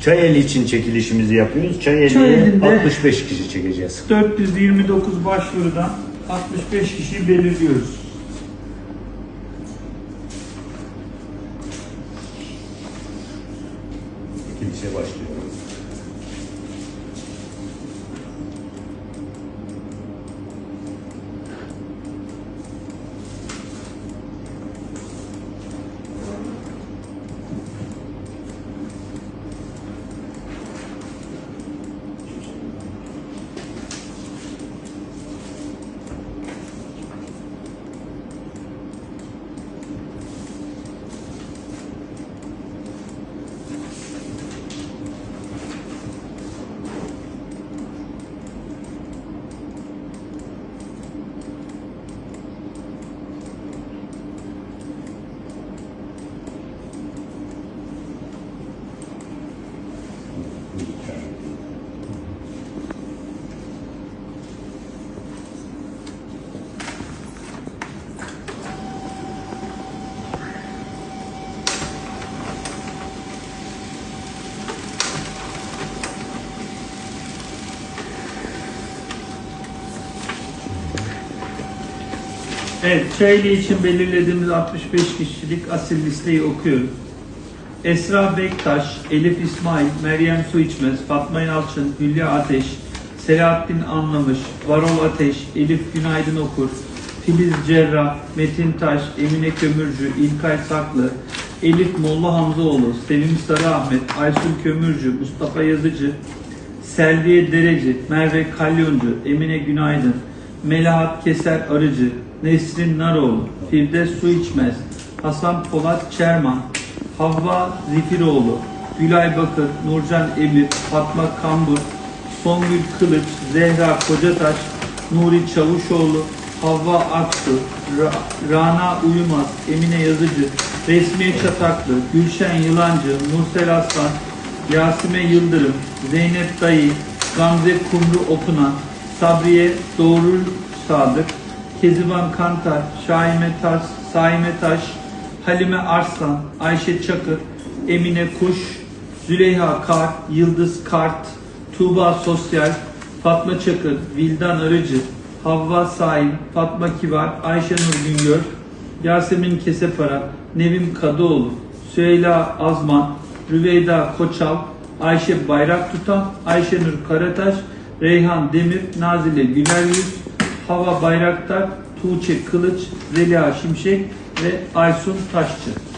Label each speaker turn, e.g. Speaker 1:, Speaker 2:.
Speaker 1: Çayeli için çekilişimizi yapıyoruz. Çayeli'ye
Speaker 2: Çayeli'nde-
Speaker 1: 65 kişi çekeceğiz.
Speaker 2: 429 başvurudan 65 kişiyi belirliyoruz.
Speaker 1: Çekilişe başlıyoruz.
Speaker 2: Evet, Çayeli için belirlediğimiz 65 kişilik asil listeyi okuyorum. Esra Bektaş, Elif İsmail, Meryem Suiçmez, Fatma Yalçın, Hülya Ateş, Selahattin Anlamış, Varol Ateş, Elif Günaydın Okur, Filiz Cerrah, Metin Taş, Emine Kömürcü, İlkay Saklı, Elif Molla Hamzaoğlu, Sevim Sarıahmet, Aysun Kömürcü, Mustafa Yazıcı, Selviye Dereci, Merve Kalyoncu, Emine Günaydın, Melahat Keser Arıcı, Nesrin Naroğlu, Firdevs Su İçmez, Hasan Polat Çerman, Havva Zifiroğlu, Gülay Bakır, Nurcan Emir, Fatma Kambur, Songül Kılıç, Zehra Kocataş, Nuri Çavuşoğlu, Havva Aksu, Ra- Rana Uyumaz, Emine Yazıcı, Resmiye Çataklı, Gülşen Yılancı, Nursel Aslan, Yasime Yıldırım, Zeynep Dayı, Gamze Kumru Okunan, Sabriye Doğrul Sadık, Kezivan Kantar, Şahime Taş, Saime Taş, Halime Arslan, Ayşe Çakır, Emine Kuş, Züleyha Kar, Yıldız Kart, Tuğba Sosyal, Fatma Çakır, Vildan Arıcı, Havva Saim, Fatma Kibar, Ayşenur Güngör, Yasemin Kesepara, Nevim Kadıoğlu, Süheyla Azman, Rüveyda Koçal, Ayşe Bayrak Tutan, Ayşenur Karataş, Reyhan Demir, Nazile Güler Yüz, Hava Bayraktar, Tuğçe Kılıç, Zeliha Şimşek ve Aysun Taşçı.